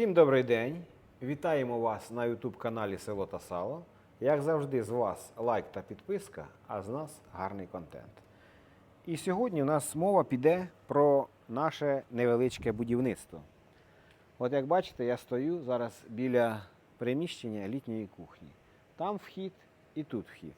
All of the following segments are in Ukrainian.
Всім добрий день. Вітаємо вас на YouTube каналі Село та Сало. Як завжди, з вас лайк та підписка, а з нас гарний контент. І сьогодні у нас мова піде про наше невеличке будівництво. От як бачите, я стою зараз біля приміщення літньої кухні. Там вхід і тут вхід.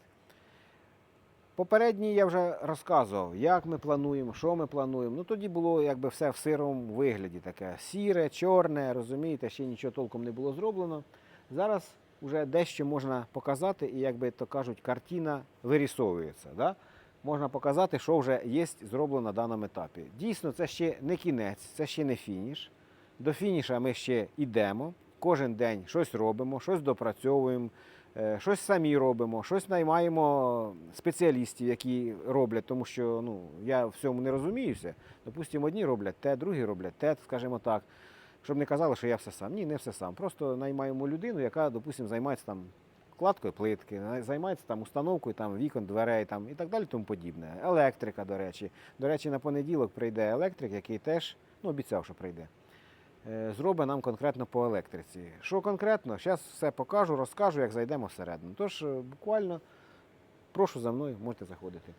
Попередній я вже розказував, як ми плануємо, що ми плануємо. Ну тоді було якби все в сирому вигляді, таке сіре, чорне, розумієте, ще нічого толком не було зроблено. Зараз вже дещо можна показати, і, як би то кажуть, картина вирісовується. Да? Можна показати, що вже є зроблено на даному етапі. Дійсно, це ще не кінець, це ще не фініш. До фініша ми ще йдемо. Кожен день щось робимо, щось допрацьовуємо, щось самі робимо, щось наймаємо спеціалістів, які роблять, тому що ну, я в цьому не розуміюся. Допустимо, одні роблять те, другі роблять те, скажімо так. Щоб не казали, що я все сам. Ні, не все сам. Просто наймаємо людину, яка, допустимо, займається там кладкою плитки, займається там установкою там, вікон, дверей там, і так далі, тому подібне. Електрика, до речі. До речі, на понеділок прийде електрик, який теж ну, обіцяв, що прийде. Е, Зробить нам конкретно по електриці. Що конкретно? Зараз все покажу, розкажу, як зайдемо всередину. Тож, е, буквально, прошу за мною, можете заходити.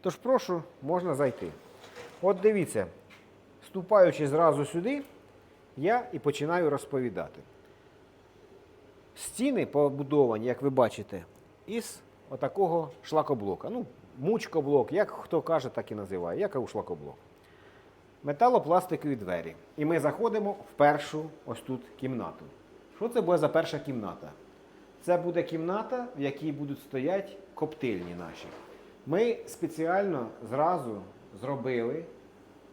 Тож, прошу, можна зайти. От дивіться, вступаючи зразу сюди, я і починаю розповідати. Стіни побудовані, як ви бачите, із отакого шлакоблока. Ну, мучкоблок, як хто каже, так і називає. Я кажу шлакоблок. Металопластикові двері. І ми заходимо в першу ось тут кімнату. Що це буде за перша кімната? Це буде кімната, в якій будуть стояти коптильні наші. Ми спеціально зразу зробили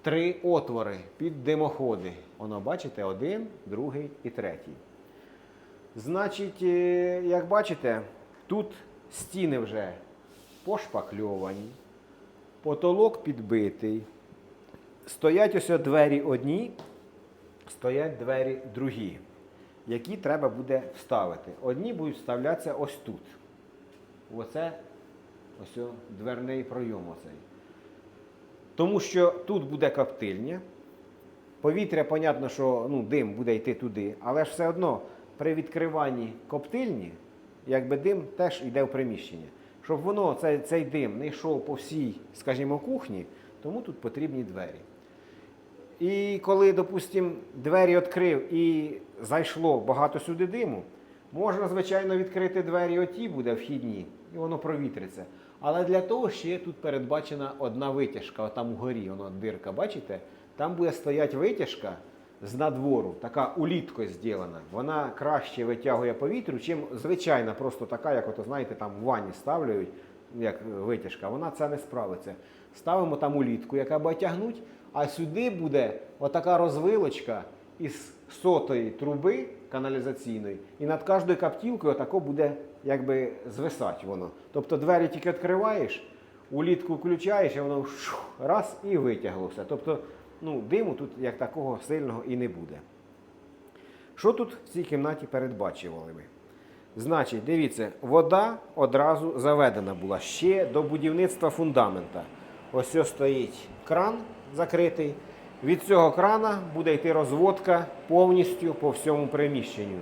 три отвори під димоходи. Воно, бачите, один, другий і третій. Значить, е, як бачите, тут стіни вже пошпакльовані, потолок підбитий. Стоять ось двері одні, стоять двері другі, які треба буде вставити. Одні будуть вставлятися ось тут. Оце ось дверний пройом оцей. Тому що тут буде коптильня. Повітря, понятно, що ну, дим буде йти туди, але ж все одно при відкриванні коптильні, якби дим теж йде в приміщення. Щоб воно, цей, цей дим не йшов по всій, скажімо, кухні, тому тут потрібні двері. І коли, допустимо, двері відкрив і зайшло багато сюди диму, можна, звичайно, відкрити двері оті буде вхідні, і воно провітриться. Але для того ще тут передбачена одна витяжка, там угорі, воно дирка, бачите? Там буде стояти витяжка з надвору, така уліткою зроблена. Вона краще витягує повітря, чим звичайна, просто така, як от, знаєте, там в ванні ставлять, як витяжка. Вона це не справиться. Ставимо там улітку, яка буде тягнути, а сюди буде отака розвилочка із сотої труби каналізаційної, і над кожною каптілкою отако буде якби звисати воно. Тобто двері тільки відкриваєш, улітку включаєш, і воно шух, раз і витягло все. Тобто ну, диму тут як такого сильного і не буде. Що тут в цій кімнаті передбачували ми? Значить, дивіться, вода одразу заведена була ще до будівництва фундамента. Ось ось стоїть кран закритий. Від цього крана буде йти розводка повністю по всьому приміщенню.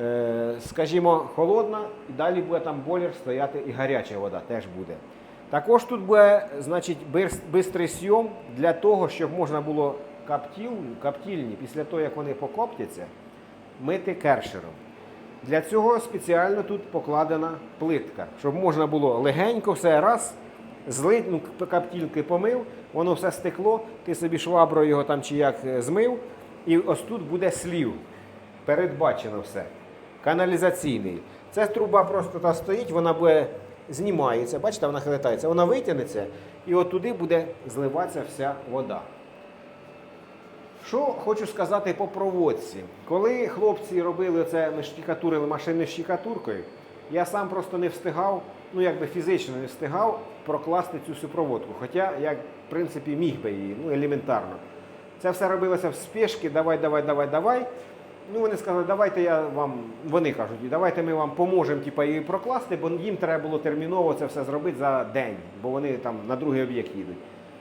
Е, скажімо, холодна, і далі буде там бойлер стояти і гаряча вода теж буде. Також тут буде значить, сйом для того, щоб можна було каптіл, каптільні після того, як вони покоптяться, мити кершером. Для цього спеціально тут покладена плитка, щоб можна було легенько все раз злить, ну, каптільки помив, воно все стекло, ти собі шваброю його там чи як е, змив, і ось тут буде слів. Передбачено все. Каналізаційний. Ця труба просто та стоїть, вона буде знімається, бачите, вона хилитається, вона витягнеться, і от туди буде зливатися вся вода. Що хочу сказати по проводці. Коли хлопці робили це, ми штікатурили машини штікатуркою, я сам просто не встигав, ну якби фізично не встигав прокласти цю всю проводку. Хоча я, в принципі, міг би її, ну елементарно. Це все робилося в спешки, давай, давай, давай, давай. Ну, вони сказали, давайте я вам, вони кажуть, давайте ми вам поможемо типу, її прокласти, бо їм треба було терміново це все зробити за день, бо вони там на другий об'єкт їдуть.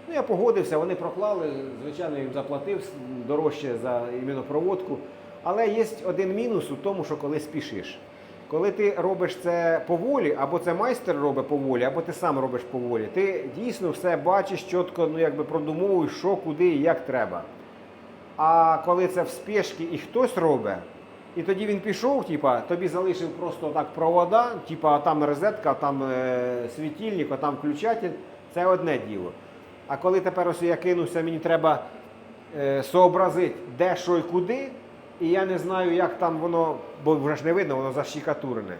Ну, я погодився, вони проклали, звичайно, їм заплатив дорожче за іменно проводку. Але є один мінус у тому, що коли спішиш. Коли ти робиш це поволі, або це майстер робить поволі, або ти сам робиш поволі, ти дійсно все бачиш чітко, ну якби продумовуєш, що, куди і як треба. А коли це в спешці і хтось робить, і тоді він пішов, типа, тобі залишив просто так провода, типа там розетка, там е, світильник, а там включатель, це одне діло. А коли тепер ось я кинувся, мені треба е, сообразити, де що і куди, і я не знаю, як там воно, бо вже ж не видно, воно защікатурене.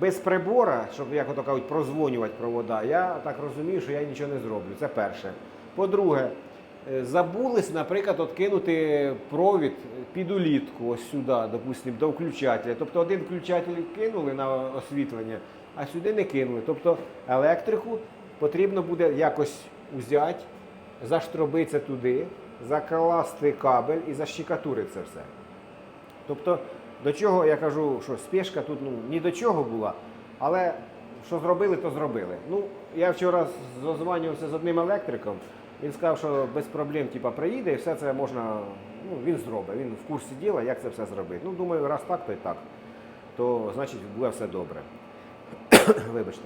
Без прибора, щоб як ото кажуть, прозвонювати провода, я так розумію, що я нічого не зроблю. Це перше. По-друге, е, забулись, наприклад, откинути провід під улітку, ось сюди, допустимо, до включателя. Тобто один включатель кинули на освітлення, а сюди не кинули. Тобто електрику потрібно буде якось взяти, заштробитися туди, закласти кабель і защікатурити це все. Тобто, до чого я кажу, що спешка тут ну, ні до чого була, але що зробили, то зробили. Ну, я вчора зазванювався з одним електриком, він сказав, що без проблем типа, приїде і все це можна, ну, він зробить, він в курсі діла, як це все зробити. Ну, думаю, раз так, то й так, то значить буде все добре. Вибачте.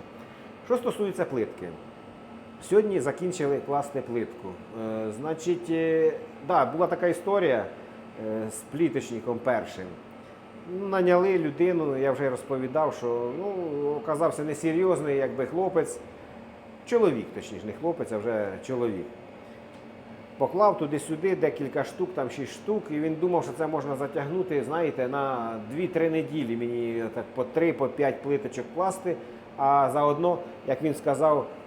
Що стосується плитки. Сьогодні закінчили класти плитку. Е, значить, е, да, була така історія з пліточником першим. Наняли людину, я вже розповідав, що ну, оказався несерйозний, якби хлопець, чоловік, точніше, не хлопець, а вже чоловік. Поклав туди-сюди декілька штук, там 6 штук, і він думав, що це можна затягнути, знаєте, на 2-3 неділі мені так по 3 по 5 плиточок класти, а заодно, як він сказав, е,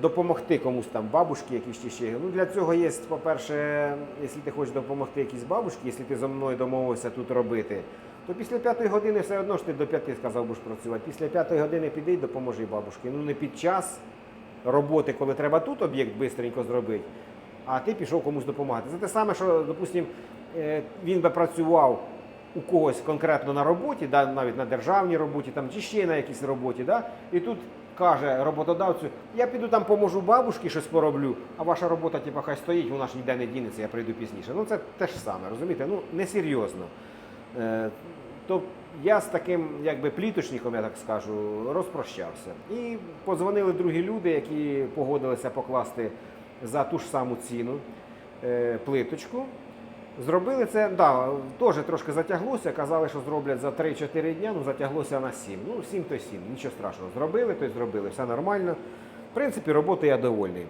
допомогти комусь там бабушки якісь чи ще. Ну для цього є, по-перше, якщо ти хочеш допомогти якійсь бабушці, якщо ти зі мною домовився тут робити, то після п'ятої години все одно ж ти до п'яти сказав будеш працювати. Після п'ятої години піди і допоможи бабушці. Ну не під час роботи, коли треба тут об'єкт швидко зробити, а ти пішов комусь допомагати. Це те саме, що, допустим, е, він би працював у когось конкретно на роботі, да, навіть на державній роботі там, чи ще на якійсь роботі, да, і тут каже роботодавцю, я піду там поможу бабушці, щось пороблю, а ваша робота типу, хай стоїть, вона ж ніде не дінеться, я прийду пізніше. Ну це те ж саме, розумієте? Ну, несерйозно. Е, то я з таким якби пліточником, я так скажу, розпрощався. І подзвонили другі люди, які погодилися покласти за ту ж саму ціну е, плиточку. Зробили це, да, теж трошки затяглося. Казали, що зроблять за 3-4 дня, ну затяглося на 7. Ну, 7 то 7, нічого страшного. Зробили, то й зробили, все нормально. В принципі, роботи я довольний.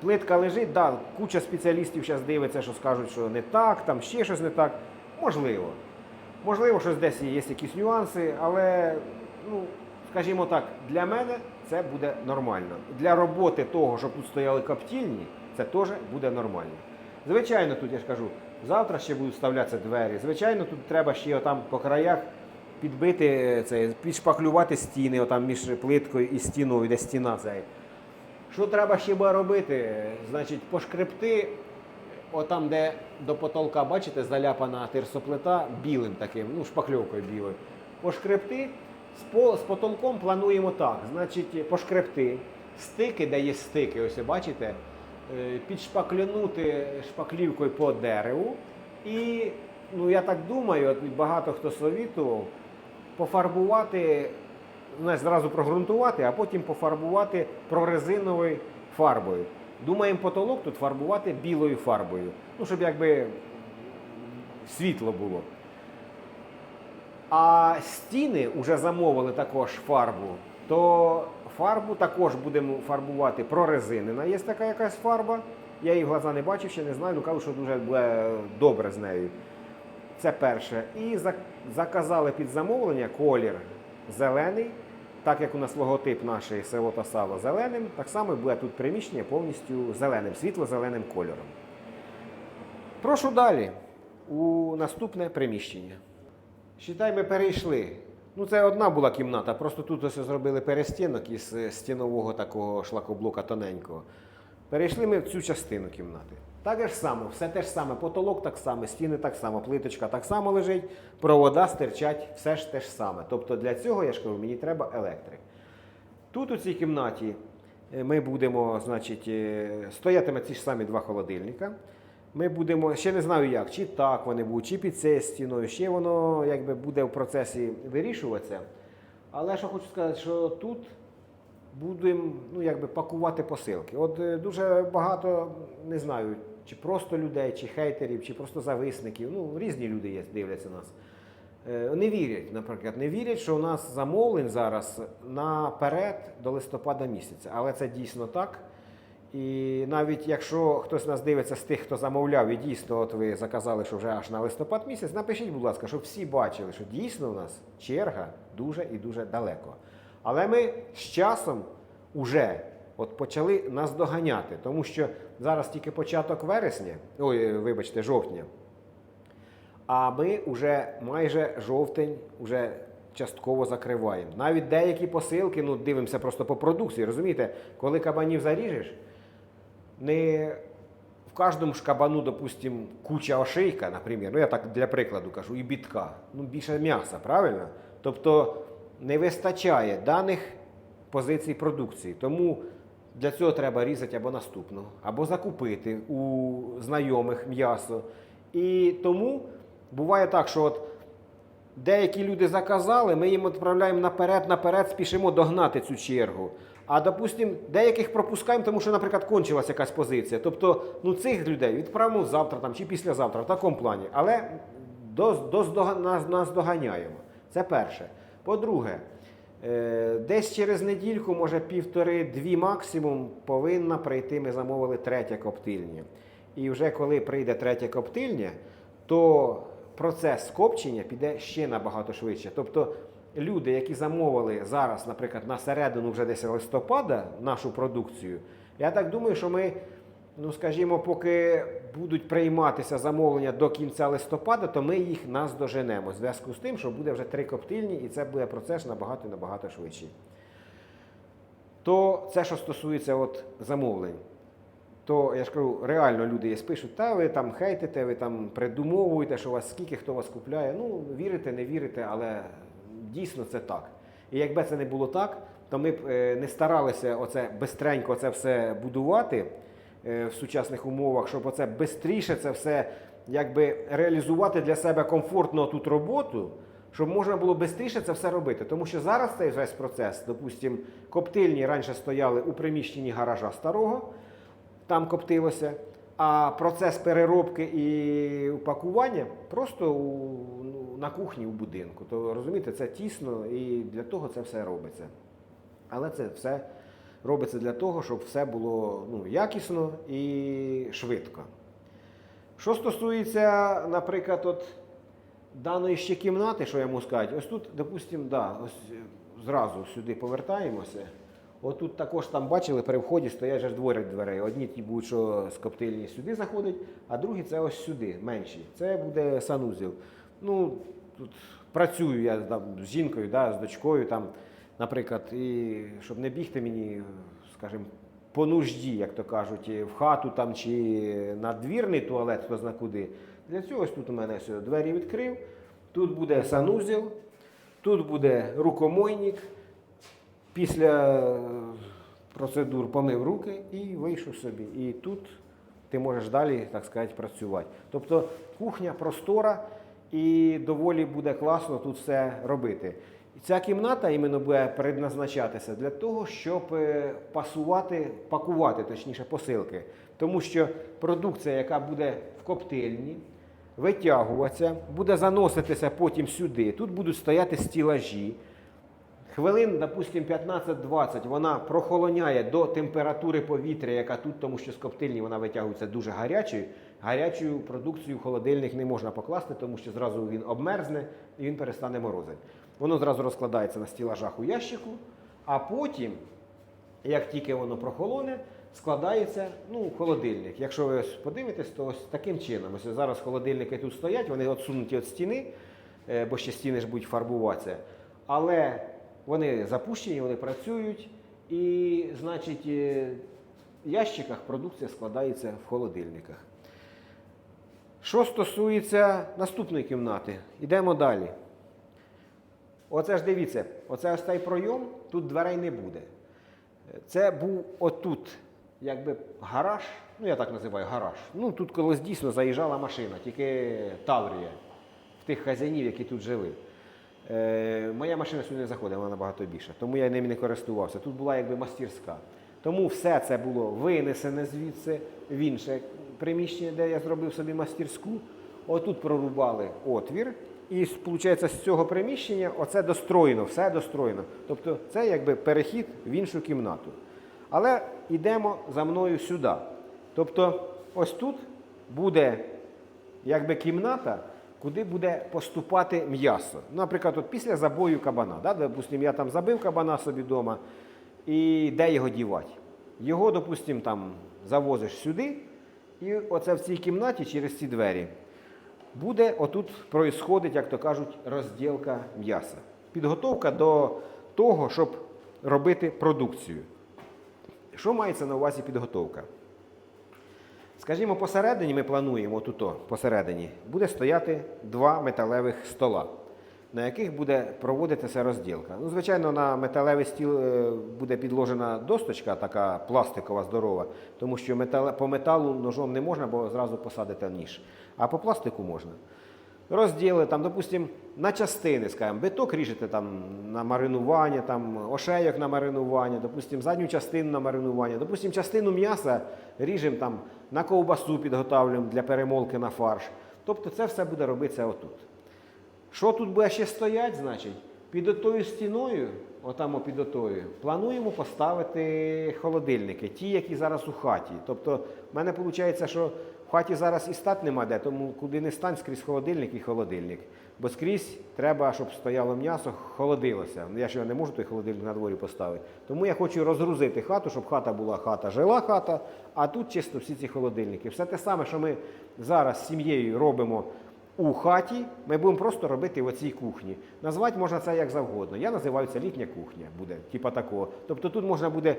Плитка лежить, да, куча спеціалістів зараз дивиться, що скажуть, що не так, там ще щось не так. Можливо. Можливо, щось десь є якісь нюанси, але, ну, скажімо так, для мене це буде нормально. Для роботи того, щоб тут стояли коптільні, це теж буде нормально. Звичайно, тут я ж кажу, завтра ще будуть вставлятися двері. Звичайно, тут треба ще отам по краях підбити е, це, підшпаклювати стіни, отам між плиткою і стіною, де стіна цей. Що треба ще робити? Значить, пошкребти, отам, де до потолка, бачите, заляпана тирсоплита білим таким, ну, шпакльовкою білою. Пошкребти з, по, з потолком плануємо так. Значить, пошкребти, стики, де є стики, ось бачите, підшпаклянути шпаклівкою по дереву. І, ну я так думаю, багато хто совітував, пофарбувати не зразу прогрунтувати, а потім пофарбувати прорезиновою фарбою. Думаємо, потолок тут фарбувати білою фарбою. Ну, щоб якби світло було. А стіни вже замовили також фарбу, то фарбу також будемо фарбувати прорезинена. Є така якась фарба. Я її глаза не бачив, ще не знаю, ну кажу, що дуже буде добре з нею. Це перше. І заказали під замовлення колір зелений, так як у нас логотип нашої село та сало зеленим, так само буде тут приміщення повністю зеленим, світло-зеленим кольором. Прошу далі у наступне приміщення. Считай, ми перейшли. Ну, це одна була кімната, просто тут ось зробили перестінок із е, стінового такого шлакоблока тоненького. Перейшли ми в цю частину кімнати. Так ж само, все те ж саме, потолок так само, стіни так само, плиточка так само лежить, провода стирчать, все ж те ж саме. Тобто для цього, я ж кажу, мені треба електрик. Тут у цій кімнаті Е, Ми будемо, значить, е, стоятиме ці ж самі два холодильника. Ми будемо, ще не знаю як, чи так вони будуть, чи під цією стіною, ще воно якби буде в процесі вирішуватися. Але що хочу сказати, що тут будемо ну, якби пакувати посилки. От е, дуже багато, не знаю, чи просто людей, чи хейтерів, чи просто зависників. Ну, різні люди є, дивляться нас. Е, Не вірять, наприклад, не вірять, що у нас замовлень зараз наперед до листопада місяця. Але це дійсно так. І навіть якщо хтось нас дивиться з тих, хто замовляв, і дійсно, от ви заказали, що вже аж на листопад місяць, напишіть, будь ласка, щоб всі бачили, що дійсно у нас черга дуже і дуже далеко. Але ми з часом уже от почали нас доганяти, тому що зараз тільки початок вересня, ой, вибачте, жовтня. А ми вже майже жовтень вже частково закриваємо. Навіть деякі посилки, ну дивимося просто по продукції, розумієте, коли кабанів заріжеш, не в кожному ж кабану, допустим, куча ошейка, наприклад, ну я так для прикладу кажу, і бітка, ну більше м'яса, правильно? Тобто не вистачає даних позицій продукції. Тому для цього треба різати або наступну, або закупити у знайомих м'ясо. І тому буває так, що от деякі люди заказали, ми їм відправляємо наперед, наперед, спішимо догнати цю чергу. А допустимо, деяких пропускаємо, тому що, наприклад, кончилася якась позиція. Тобто, ну цих людей відправимо завтра там, чи післязавтра, в такому плані. Але до, до, нас, нас доганяємо. Це перше. По-друге, е, десь через недільку, може півтори-дві максимум, повинна прийти, ми замовили третя коптильня. І вже коли прийде третя коптильня, то процес копчення піде ще набагато швидше. Тобто люди, які замовили зараз, наприклад, на середину вже десь листопада нашу продукцію, я так думаю, що ми, ну скажімо, поки будуть прийматися замовлення до кінця листопада, то ми їх наздоженемо. В зв'язку з тим, що буде вже три коптильні, і це буде процес набагато набагато швидший. То це, що стосується от замовлень то я ж кажу, реально люди є пишуть, та ви там хейтите, ви там придумовуєте, що вас скільки хто вас купляє. Ну, вірите, не вірите, але дійсно це так. І якби це не було так, то ми б е, не старалися оце бистренько це все будувати е, в сучасних умовах, щоб оце бистріше це все якби реалізувати для себе комфортно тут роботу. Щоб можна було швидше це все робити. Тому що зараз цей весь процес, допустимо, коптильні раніше стояли у приміщенні гаража старого, там коптилося. А процес переробки і упакування просто у, ну, на кухні у будинку. То розумієте, це тісно і для того це все робиться. Але це все робиться для того, щоб все було ну, якісно і швидко. Що стосується, наприклад, от даної ще кімнати, що я можу сказати, ось тут, допустимо, да, ось е, зразу сюди повертаємося. Отут також там бачили, при вході стоять же двоє дверей. Одні ті будуть, що з коптильні сюди заходять, а другі це ось сюди, менші. Це буде санузел. Ну, тут працюю я там з жінкою, да, з дочкою, там, наприклад, і щоб не бігти мені, скажімо, по нужді, як то кажуть, в хату там чи на двірний туалет, хто зна куди. Для цього ось тут у мене все, двері відкрив. Тут буде санузел, тут буде рукомойник. Після е, процедур помив руки і вийшов собі. І тут ти можеш далі, так сказати, працювати. Тобто кухня простора і доволі буде класно тут все робити. Ця кімната іменно буде предназначатися для того, щоб е, пасувати, пакувати, точніше, посилки. Тому що продукція, яка буде в коптильні, витягуватися, буде заноситися потім сюди. Тут будуть стояти стілажі. Хвилин, допустимо, 15-20 вона прохолоняє до температури повітря, яка тут, тому що з коптильні вона витягується дуже гарячою. Гарячу продукцію в холодильник не можна покласти, тому що зразу він обмерзне і він перестане морозити. Воно зразу розкладається на стілажах у ящику, а потім, як тільки воно прохолоне, складається ну, холодильник. Якщо ви подивитесь, то ось таким чином. Ось зараз холодильники тут стоять, вони відсунуті від стіни, е, бо ще стіни ж будуть фарбуватися. Але вони запущені, вони працюють, і, значить, е, в ящиках продукція складається в холодильниках. Що стосується наступної кімнати, йдемо далі. Оце ж дивіться, оце ось цей пройом, тут дверей не буде. Це був отут, якби гараж, ну я так називаю гараж. Ну тут колись дійсно заїжджала машина, тільки Таврія в тих хазяїнів, які тут жили. Е, моя машина сюди не заходила, вона набагато більша, тому я ними не користувався. Тут була якби мастерська. Тому все це було винесене звідси в інше приміщення, де я зробив собі мастерську. Отут прорубали отвір, і виходить, з цього приміщення оце достроєно, все достроєно. Тобто це якби перехід в іншу кімнату. Але йдемо за мною сюди. Тобто, ось тут буде якби кімната, куди буде поступати м'ясо. Наприклад, от після забою кабана. Да? Допустим, я там забив кабана собі вдома, і де його дівати? Його, допустим, там завозиш сюди, і оце в цій кімнаті через ці двері буде отут проїсходить, як то кажуть, розділка м'яса. Підготовка до того, щоб робити продукцію. Що мається на увазі підготовка? Скажімо, посередині ми плануємо тут посередині буде стояти два металевих стола, на яких буде проводитися розділка. Ну, звичайно, на металевий стіл е, буде підложена досточка, така пластикова, здорова, тому що метал, по металу ножом не можна, бо зразу посадити ніж. А по пластику можна. Розділи там, допустимо, на частини, скажімо, биток ріжете там на маринування, там ошейок на маринування, допустимо, задню частину на маринування, допустимо, частину м'яса ріжемо там на ковбасу підготовлюємо для перемолки на фарш. Тобто це все буде робитися отут. Що тут буде ще стоять, значить? Під отою стіною, отам під отою, плануємо поставити холодильники, ті, які зараз у хаті. Тобто, в мене виходить, що в хаті зараз і стати нема де, тому куди не стань, скрізь холодильник і холодильник. Бо скрізь треба, щоб стояло м'ясо, холодилося. Ну, Я ж не можу той холодильник на дворі поставити. Тому я хочу розгрузити хату, щоб хата була хата, жила хата, а тут чисто всі ці холодильники. Все те саме, що ми зараз з сім'єю робимо у хаті, ми будемо просто робити в оцій кухні. Назвати можна це як завгодно. Я називаю це літня кухня, буде, типа такого. Тобто тут можна буде,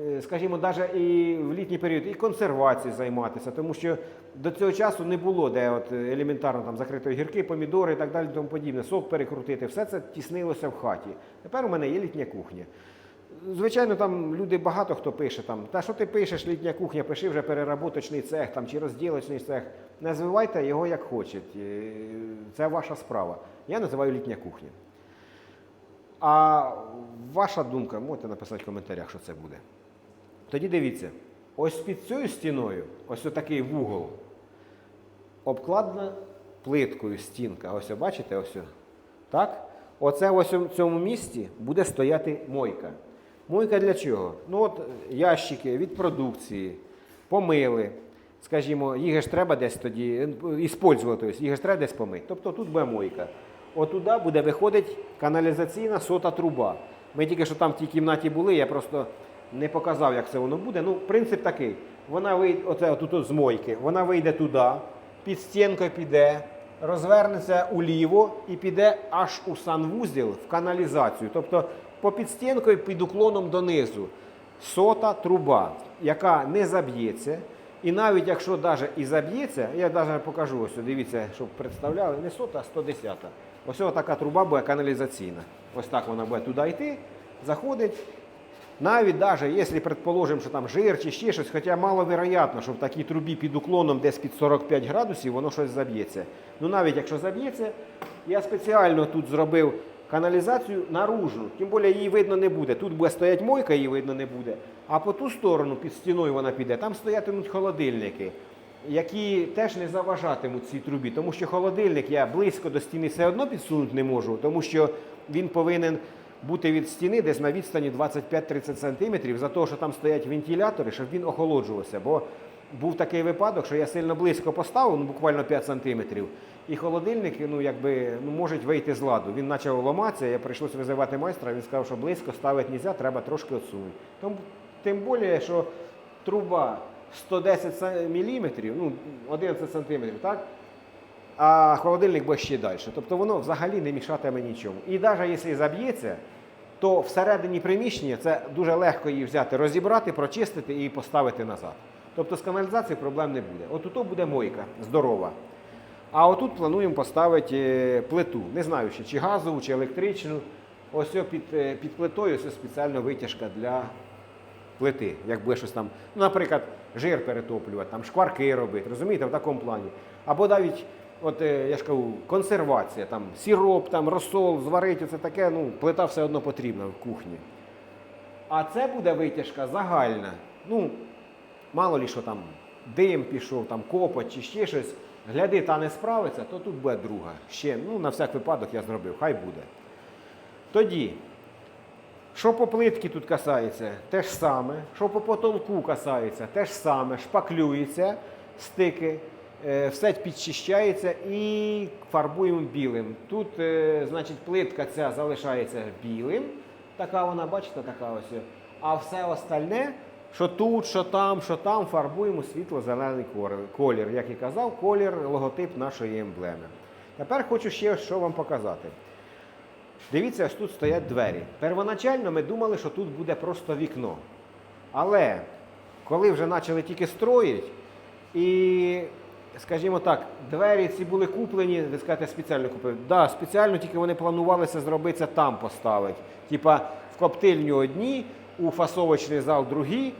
е, скажімо, навіть і в літній період і консервацією займатися, тому що до цього часу не було, де от елементарно там закрити огірки, помідори і так далі, тому подібне, сок перекрутити. Все це тіснилося в хаті. Тепер у мене є літня кухня. Звичайно, там люди багато хто пише там, та що ти пишеш, літня кухня, пиши вже переработочний цех там, чи розділочний цех. Називайте його як хочете. Це ваша справа. Я називаю літня кухня. А ваша думка, можете написати в коментарях, що це буде. Тоді дивіться, ось під цією стіною, ось такий вугол, обкладена плиткою стінка. Ось бачите, ось. Так? Оце ось у цьому місці буде стояти мойка. Мойка для чого? Ну от ящики від продукції, помили. Скажімо, їх ж треба десь тоді, іспользувати, тобто, їх ж треба десь помити. Тобто тут буде мойка. Отуда буде виходить каналізаційна сота труба. Ми тільки що там в тій кімнаті були, я просто не показав, як це воно буде. Ну, принцип такий. Вона вийде, оце отут з мойки, вона вийде туди, під стінкою піде, розвернеться уліво і піде аж у санвузел в каналізацію. Тобто по підстінкою під уклоном донизу. Сота труба, яка не заб'ється. І навіть якщо навіть і заб'ється, я навіть покажу ось, дивіться, щоб представляли, не сота, а 110. Ось така труба буде каналізаційна. Ось так вона буде туди йти, заходить. Навіть навіть, якщо предположимо, що там жир чи ще щось, хоча маловероятно, що в такій трубі під уклоном десь під 45 градусів воно щось заб'ється. Ну навіть якщо заб'ється, я спеціально тут зробив каналізацію наружну, тим більше її видно не буде. Тут буде стоять мойка, її видно не буде. А по ту сторону, під стіною вона піде, там стоятимуть холодильники, які теж не заважатимуть цій трубі. Тому що холодильник я близько до стіни все одно підсунути не можу, тому що він повинен бути від стіни десь на відстані 25-30 см, за того, що там стоять вентилятори, щоб він охолоджувався. Бо був такий випадок, що я сильно близько поставив, ну буквально 5 см, і холодильник ну, якби, ну, може вийти з ладу. Він почав ламатися, я прийшлося визивати майстра, він сказав, що близько ставити не можна, треба трошки відсунути. Тому, тим більше, що труба 110 мм, ну, 11 см, так? А холодильник буде ще далі. Тобто воно взагалі не мішатиме нічому. І навіть якщо заб'ється, то всередині приміщення це дуже легко її взяти, розібрати, прочистити і поставити назад. Тобто з каналізацією проблем не буде. От тут буде мойка здорова. А отут плануємо поставити е, плиту. Не знаю ще, чи газову, чи електричну. Ось під, е, під плитою ось спеціальна витяжка для плити, як буде щось там, ну, наприклад, жир перетоплювати, там шкварки робити, розумієте, в такому плані. Або навіть, от е, я ж кажу, консервація, там сироп, там розсол, зварити, це таке, ну, плита все одно потрібна в кухні. А це буде витяжка загальна. Ну, мало лі що там дим пішов, там копоть чи ще щось. Гляди, та не справиться, то тут буде друга. Ще, ну, на всяк випадок я зробив, хай буде. Тоді, що по плитці тут касається, те ж саме. Що по потолку касається, те ж саме. Шпаклюється, стики, все підчищається і фарбуємо білим. Тут, е, значить, плитка ця залишається білим. Така вона, бачите, така ось. А все остальне, що тут, що там, що там, фарбуємо світло-зелений колір. Як і казав, колір, логотип нашої емблеми. Тепер хочу ще що вам показати. Дивіться, ось тут стоять двері. Первоначально ми думали, що тут буде просто вікно. Але коли вже почали тільки строїти, і, скажімо так, двері ці були куплені, ви скажете, спеціально купив. Так, да, спеціально тільки вони планувалися зробити там поставити. Типа в коптильню одні, у фасовочний зал другі,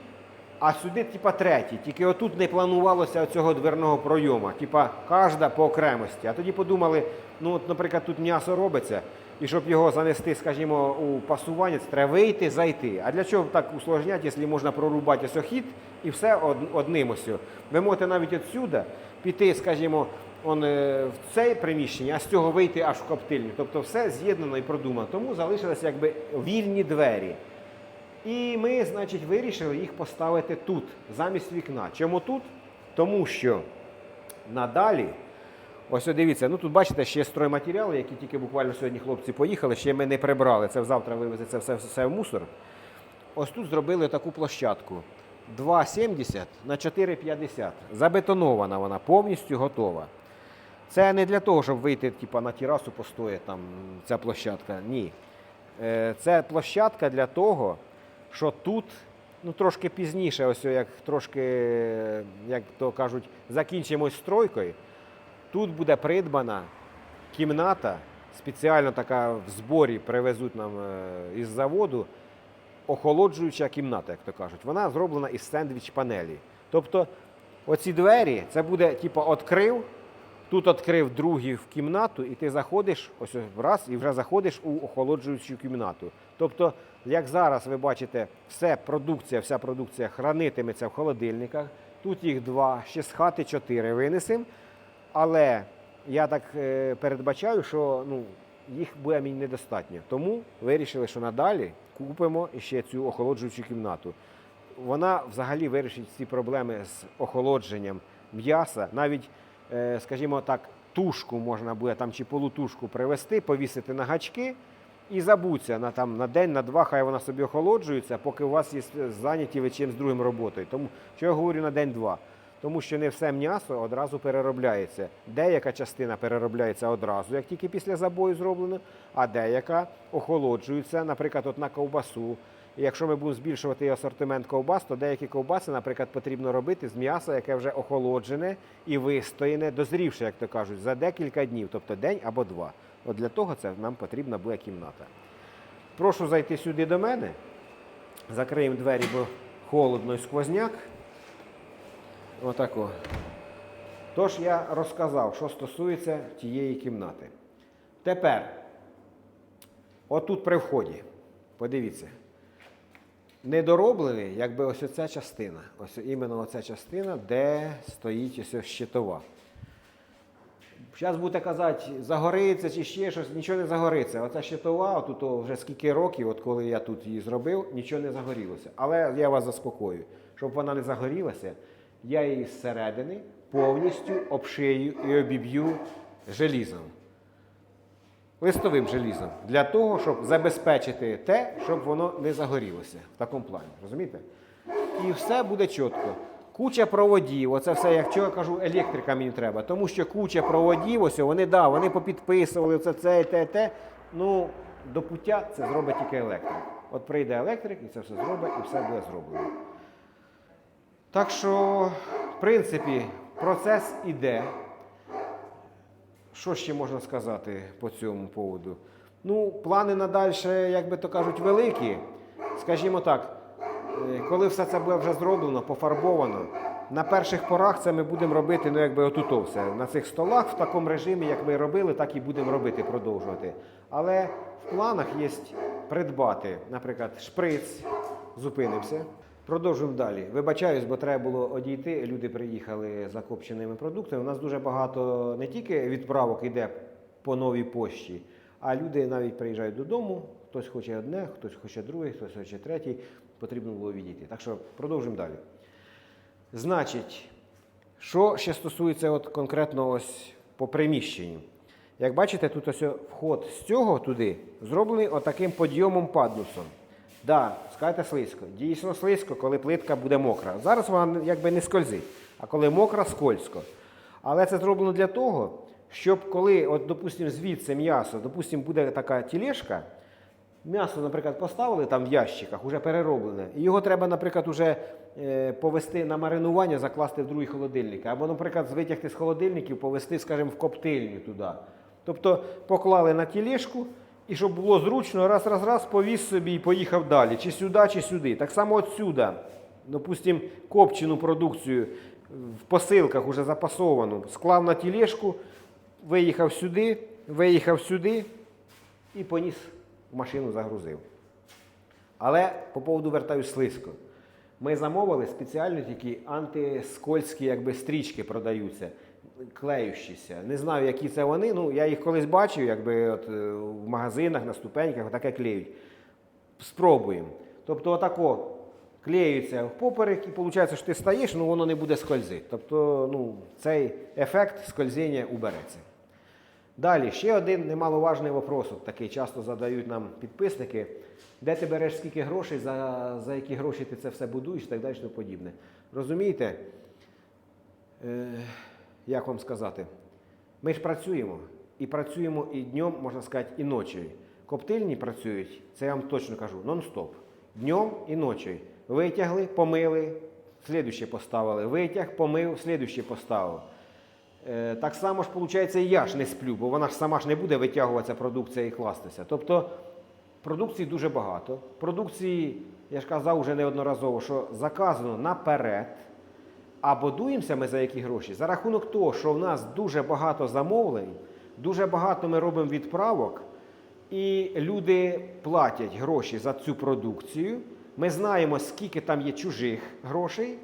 а сюди, типа, треті. Тільки отут не планувалося цього дверного пройому. Типа, кожна по окремості. А тоді подумали, ну, от, наприклад, тут м'ясо робиться, і щоб його занести, скажімо, у пасування, це треба вийти, зайти. А для чого так усложняти, якщо можна прорубати ось охід і все одним ось. Ви можете навіть відсюди піти, скажімо, он, е, в це приміщення, а з цього вийти аж в коптильню. Тобто все з'єднано і продумано. Тому залишилися якби вільні двері. І ми, значить, вирішили їх поставити тут, замість вікна. Чому тут? Тому що надалі, ось дивіться, ну тут бачите, ще стройматеріали, які тільки буквально сьогодні хлопці поїхали, ще ми не прибрали. Це завтра вивезеться все, все в мусор. Ось тут зробили таку площадку. 2,70 на 4,50. Забетонована вона, повністю готова. Це не для того, щоб вийти типу, на терасу постояти там ця площадка. Ні. Е, Це площадка для того, що тут ну, трошки пізніше, ось як трошки, як то кажуть, закінчимось стройкою. Тут буде придбана кімната, спеціально така в зборі привезуть нам е, із заводу, охолоджуюча кімната, як то кажуть. Вона зроблена із сендвіч панелі. Тобто, оці двері, це буде, типу, відкрив, тут відкрив другий в кімнату, і ти заходиш ось раз і вже заходиш у охолоджуючу кімнату. Тобто, як зараз ви бачите, все продукція, вся продукція хранитиметься в холодильниках. Тут їх два, ще з хати чотири винесемо. Але я так е, передбачаю, що ну, їх буде мені недостатньо. Тому вирішили, що надалі купимо ще цю охолоджуючу кімнату. Вона взагалі вирішить ці проблеми з охолодженням м'яса. Навіть, е, скажімо так, тушку можна буде там чи полутушку привезти, повісити на гачки і забуться на, там, на день, на два, хай вона собі охолоджується, поки у вас є зайняті ви чимось другим роботою. Тому що я говорю на день-два. Тому що не все м'ясо одразу переробляється. Деяка частина переробляється одразу, як тільки після забою зроблено, а деяка охолоджується, наприклад, от на ковбасу. І якщо ми будемо збільшувати асортимент ковбас, то деякі ковбаси, наприклад, потрібно робити з м'яса, яке вже охолоджене і вистояне, дозрівше, як то кажуть, за декілька днів, тобто день або два. От для того це нам потрібна буде кімната. Прошу зайти сюди до мене. Закриємо двері, бо холодно і сквозняк. Отако. Тож я розказав, що стосується тієї кімнати. Тепер, отут при вході, подивіться, недороблений, якби ось оця частина. Ось іменно оця частина, де стоїть ось щитова. Зараз будете казати, загориться чи ще щось, нічого не загориться. Оця щитова, отут вже скільки років, от коли я тут її зробив, нічого не загорілося. Але я вас заспокою, щоб вона не загорілася, я її зсередини повністю обшию і обіб'ю желізом. Листовим желізом. Для того, щоб забезпечити те, щоб воно не загорілося в такому плані. Розумієте? І все буде чітко. Куча проводів, оце все, як чого я кажу, електрика мені треба. Тому що куча проводів, ось вони, да, вони попідписували це, це, те, те. Ну, до пуття це зробить тільки електрик. От прийде електрик і це все зробить, і все буде зроблено. Так що, в принципі, процес іде. Що ще можна сказати по цьому поводу? Ну, плани надальше, як би то кажуть, великі. Скажімо так, Е, Коли все це буде вже зроблено, пофарбовано, на перших порах це ми будемо робити, ну якби отуто все. На цих столах в такому режимі, як ми робили, так і будемо робити, продовжувати. Але в планах є придбати, наприклад, шприц, зупинимося. Продовжуємо далі. Вибачаюсь, бо треба було одійти. Люди приїхали за копченими продуктами. У нас дуже багато не тільки відправок йде по новій пошті, а люди навіть приїжджають додому. Хтось хоче одне, хтось хоче друге, хтось хоче третє. Потрібно було відійти. Так що продовжуємо далі. Значить, що ще стосується от конкретно ось по приміщенню. Як бачите, тут ось вход з цього туди зроблений отаким подйомом паднусом. Да, скажете слизько. Дійсно слизько, коли плитка буде мокра. Зараз вона якби не скользить, а коли мокра, скользко. Але це зроблено для того, щоб коли, от, допустимо, звідси м'ясо, допустимо, буде така тілешка, М'ясо, наприклад, поставили там в ящиках, уже перероблене. І його треба, наприклад, уже е, повести на маринування, закласти в другий холодильник. Або, наприклад, витягти з холодильників, повести, скажімо, в коптильню туди. Тобто поклали на тілешку, і щоб було зручно, раз, раз, раз, повіз собі і поїхав далі. Чи сюди, чи сюди. Так само отсюда, допустимо, копчену продукцію в посилках уже запасовану, склав на тілешку, виїхав сюди, виїхав сюди і поніс в машину загрузив. Але по поводу вертаюсь слизько. Ми замовили спеціально такі антискольські якби, стрічки продаються, клеющіся. Не знаю, які це вони. Ну, я їх колись бачив, якби от, е, в магазинах, на ступеньках, таке клеють. Спробуємо. Тобто, отако клеються в поперек, і виходить, що ти стаєш, ну воно не буде скользити. Тобто, ну, цей ефект скользіння убереться. Далі, ще один немаловажний вопрос, от такий часто задають нам підписники. Де ти береш скільки грошей, за, за які гроші ти це все будуєш і так далі подібне. Розумієте, е, як вам сказати, ми ж працюємо. І працюємо і днем, можна сказати, і ночі. Коптильні працюють, це я вам точно кажу, нон-стоп. Днем і ночі. Витягли, помили, слідуще поставили. Витяг, помив, слідуще поставив. Е, Так само ж, виходить, і я ж не сплю, бо вона ж сама ж не буде витягуватися продукція і кластися. Тобто продукції дуже багато. Продукції, я ж казав вже неодноразово, що заказано наперед. А будуємося ми за які гроші? За рахунок того, що в нас дуже багато замовлень, дуже багато ми робимо відправок, і люди платять гроші за цю продукцію. Ми знаємо, скільки там є чужих грошей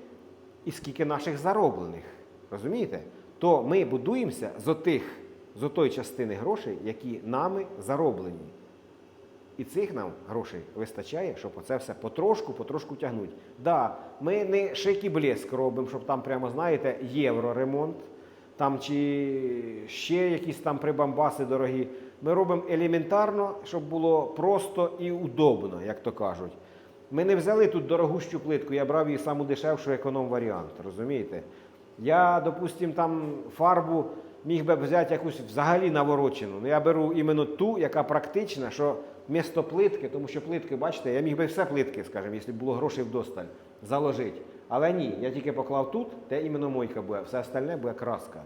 і скільки наших зароблених. Розумієте? То ми будуємося з отих, з отої частини грошей, які нами зароблені. І цих нам грошей вистачає, щоб оце все потрошку, потрошку тягнути. Да, ми не шик і блеск робимо, щоб там прямо, знаєте, євроремонт, там чи ще якісь там прибамбаси дорогі. Ми робимо елементарно, щоб було просто і удобно, як то кажуть. Ми не взяли тут дорогущу плитку, я брав її саму дешевшу економ-варіант, розумієте? Я, допустим, там фарбу міг би взяти якусь взагалі наворочену. Ну я беру іменно ту, яка практична, що місто плитки, тому що плитки, бачите, я міг би все плитки, скажімо, якщо б було грошей вдосталь, заложити. Але ні, я тільки поклав тут, те іменно мойка буде, все остальне буде краска.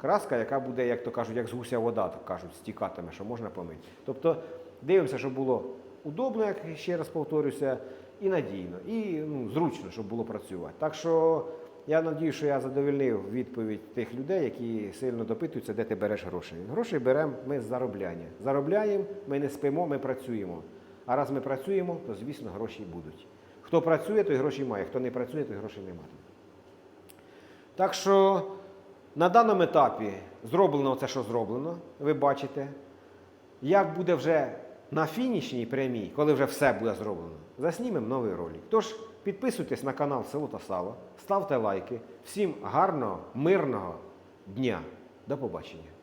Краска, яка буде, як то кажуть, як з гуся вода, так кажуть, стікатиме, що можна помити. Тобто дивимося, щоб було удобно, як ще раз повторюся, і надійно, і ну, зручно, щоб було працювати. Так що я надію, що я задовольнив відповідь тих людей, які сильно допитуються, де ти береш гроші. Гроші беремо ми з заробляння. Заробляємо, ми не спимо, ми працюємо. А раз ми працюємо, то звісно гроші будуть. Хто працює, той гроші має. Хто не працює, той грошей не має. Так що на даному етапі зроблено це, що зроблено, ви бачите. Як буде вже на фінішній прямій, коли вже все буде зроблено, заснімемо новий ролик. Тож підписуйтесь на канал Село та Сало, ставте лайки. Всім гарного, мирного дня. До побачення.